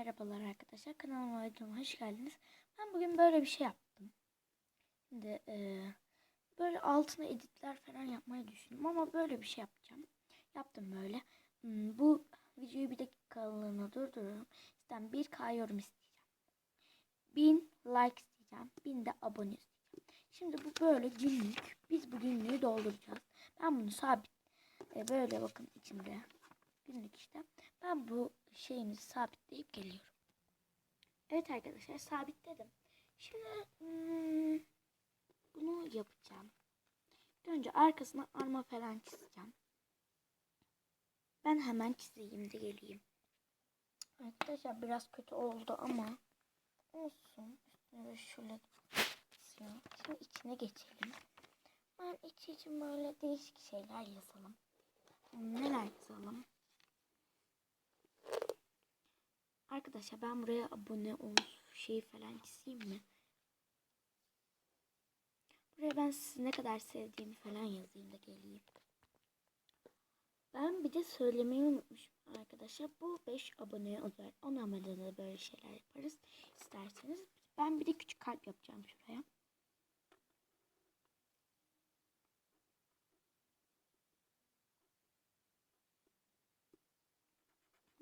Merhabalar arkadaşlar. Kanalıma videoma hoş geldiniz. Ben bugün böyle bir şey yaptım. Şimdi eee, böyle altına editler falan yapmayı düşündüm ama böyle bir şey yapacağım. Yaptım böyle. Hmm, bu videoyu bir dakikalığına durdururum. Sizden 1K yorum isteyeceğim. 1000 like isteyeceğim. 1000 de abone isteyeceğim. Şimdi bu böyle günlük. Biz bu günlüğü dolduracağız. Ben bunu sabit e, böyle bakın içinde günlük işte. Ben bu şeyimizi sabitleyip geliyorum. Evet arkadaşlar sabitledim. Şimdi hmm, bunu yapacağım. Önce arkasına arma falan çizeceğim. Ben hemen çizeyim de geleyim. Arkadaşlar biraz kötü oldu ama olsun. Üstüne şöyle basıyorum. Şimdi içine geçelim. Ben iç için böyle değişik şeyler yazalım. Neler yazalım? Arkadaşlar ben buraya abone ol şeyi falan çizeyim mi? Buraya ben sizi ne kadar sevdiğimi falan yazayım da geleyim. Ben bir de söylemeyi unutmuşum arkadaşlar. Bu 5 aboneye özel. 10 abonede de böyle şeyler yaparız. isterseniz. Ben bir de küçük kalp yapacağım şuraya.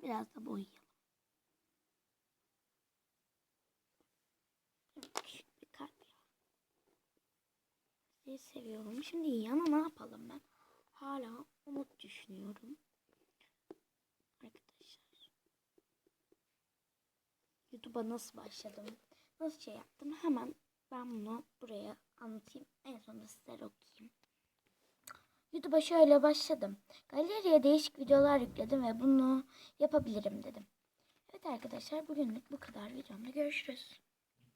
Biraz da boyayalım. Evet, küçük bir kalp ya. Sizi seviyorum. Şimdi yana ne yapalım ben? Hala umut düşünüyorum. Arkadaşlar. YouTube'a nasıl başladım? Nasıl şey yaptım? Hemen ben bunu buraya anlatayım. En sonunda sizlere okuyayım. YouTube'a şöyle başladım. Galeriye değişik videolar yükledim ve bunu yapabilirim dedim. Evet arkadaşlar bugünlük bu kadar videomda görüşürüz.